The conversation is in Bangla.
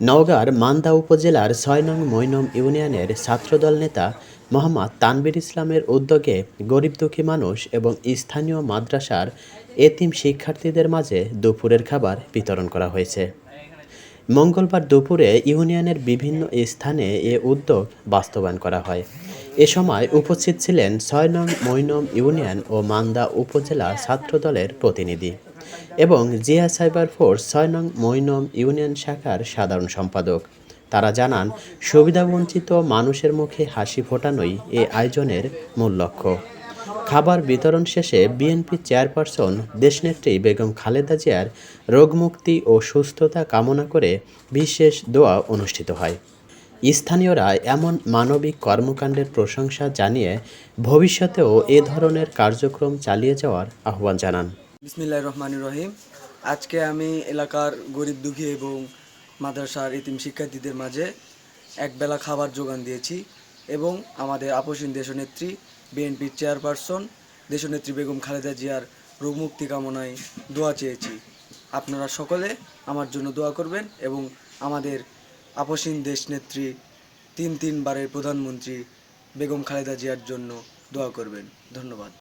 নওগাঁর মান্দা উপজেলার ছয় নং মৈনম ইউনিয়নের ছাত্রদল নেতা মোহাম্মদ তানবির ইসলামের উদ্যোগে গরিব দুঃখী মানুষ এবং স্থানীয় মাদ্রাসার এতিম শিক্ষার্থীদের মাঝে দুপুরের খাবার বিতরণ করা হয়েছে। মঙ্গলবার দুপুরে ইউনিয়নের বিভিন্ন স্থানে এ উদ্যোগ বাস্তবায়ন করা হয়। এ সময় উপস্থিত ছিলেন ছয় নং মৈনম ইউনিয়ন ও মান্দা উপজেলা ছাত্রদলের প্রতিনিধি। এবং জিয়া সাইবার ফোর্স ছয় নং মৈনম ইউনিয়ন শাখার সাধারণ সম্পাদক। তারা জানান, সুবিধাবঞ্চিত মানুষের মুখে হাসি ফোটানোই এ আয়োজনের মূল লক্ষ্য। খাবার বিতরণ শেষে বিএনপি চেয়ারপারসন দেশনেত্রী বেগম খালেদা জিয়ার রোগমুক্তি ও সুস্থতা কামনা করে বিশেষ দোয়া অনুষ্ঠিত হয়। স্থানীয়রা এমন মানবিক কর্মকাণ্ডের প্রশংসা জানিয়ে ভবিষ্যতেও এ ধরনের কার্যক্রম চালিয়ে যাওয়ার আহ্বান জানান। বিসমিল্লাহ রহমান রহিম। আজকে আমি এলাকার গরিব দুঃখী এবং মাদ্রাসার ইতিম শিক্ষার্থীদের মাঝে একবেলা খাবার যোগান দিয়েছি এবং আমাদের আপসীন দেশনেত্রী, বিএনপির চেয়ারপারসন, দেশনেত্রী বেগম খালেদা জিয়ার রোগমুক্তি কামনায় দোয়া চেয়েছি। আপনারা সকলে আমার জন্য দোয়া করবেন এবং আমাদের আপসীন দেশনেত্রী, তিন তিনবারের প্রধানমন্ত্রী বেগম খালেদা জিয়ার জন্য দোয়া করবেন। ধন্যবাদ।